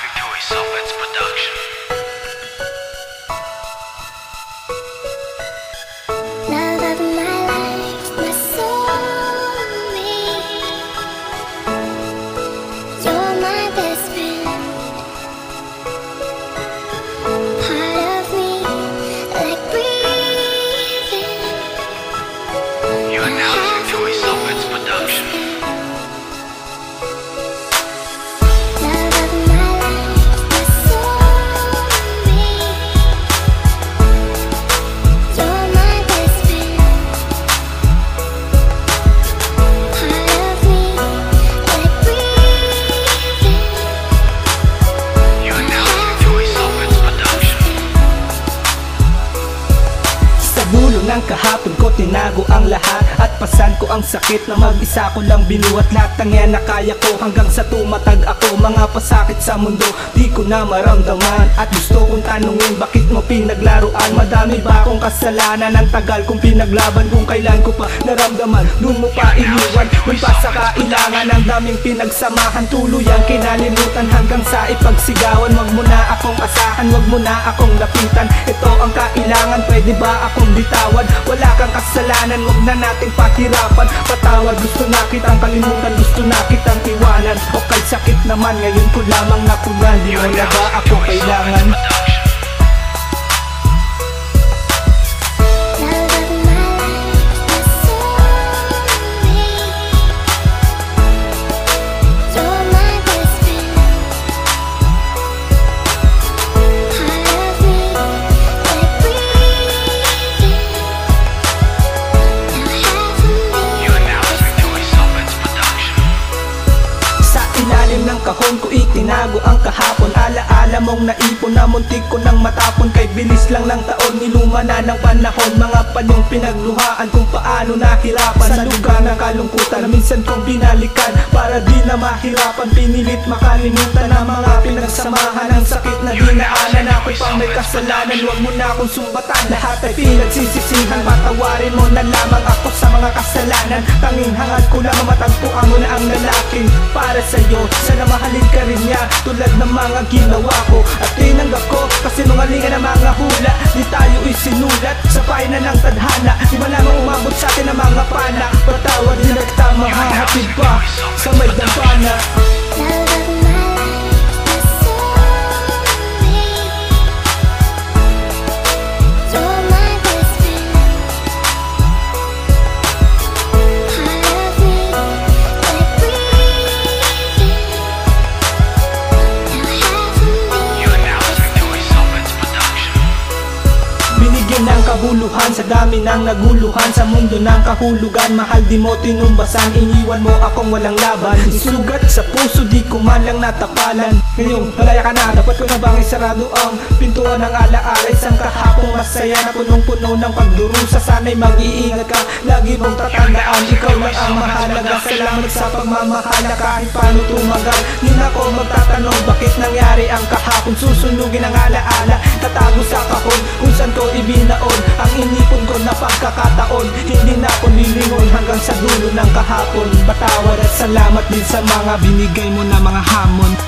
Victory Soffits production. Dulo ng kahapon ko tinago ang lahat. At pasan ko ang sakit na mag-isa ko lang binuhat Lahat ng yan na kaya ko. Hanggang sa tumatag ako Mga pasakit sa mundo di ko na maramdaman. At gusto kong tanungin bakit mo pinaglaruan? Madami ba akong kasalanan? Ang tagal kong pinaglaban kung kailan ko pa naramdaman. Doon mo pa iniwan Doon pa sa kailangan. Ang daming pinagsamahan Tuluyang kinalimutan. Hanggang sa ipagsigawan Wag mo na akong asahan Wag mo na akong lapitan. Ito ang kailangan Pwede ba akong bitawan. Wala kang kasalanan Wag na nating pahirapan Patawad gusto na kitang kalimutan Gusto na kitang iwanan. O kay sakit naman Ngayon ko lamang nakunan Di na ba ako kailangan itinago ang kahapon Alaala mong naipon na muntik ko nang matapon Kay bilis lang ng taon niluma na ng panahon Mga panyong pinagluhaan kung paano nahirapan Sa lugar ng kalungkutan na minsan kong binalikan Para di na mahirapan. Pinilit makalimutan Ang mga pinagsamahan. Ang sakit na dinaanan Ako'y pang may kasalanan. Huwag mo na akong sumbatan. Lahat ay pinagsisisihan Patawarin mo na lamang ako sa mga kasalanan. Tanging hangad ko lang matagpuan mo na ang lalaking para sa'yo. Sana mahalin ka rin niya tulad ng mga ginawa ko. At tinanggap ko kasi nungalingan ang mga hula. Di tayo isinulat. Sa pahina ng tadhana. Di ba umabot sa atin ang mga pana? Patawad din at tama hahatid pa sa may dampana kabuluhan sa dami ng naguluhan Sa mundo ng kahulugan. Mahal di mo tinumbasan Iniwan mo akong walang laban. Isugat sa puso di ko man lang natapalan. Ngayong malaya ka na Dapat ko na bang isarado ang Pintuan ng alaala Isang masaya na punong-puno ng pagdurusa Sana'y mag-iingat ka. Lagi mong tatandaan Ikaw lang ang mahalaga. Salamat sa pagmamahala Kahit paano tumagal. Di na ako magtatanong Bakit nangyari ang kahapon? Susunugin ang alaala Tatago sa kahon. Kung saan ko ibinaon Ang inipon ko na pagkakataon. Hindi na ako lilingon Hanggang sa dulo ng kahapon. Patawad at salamat din sa mga Binigay mo na mga hamon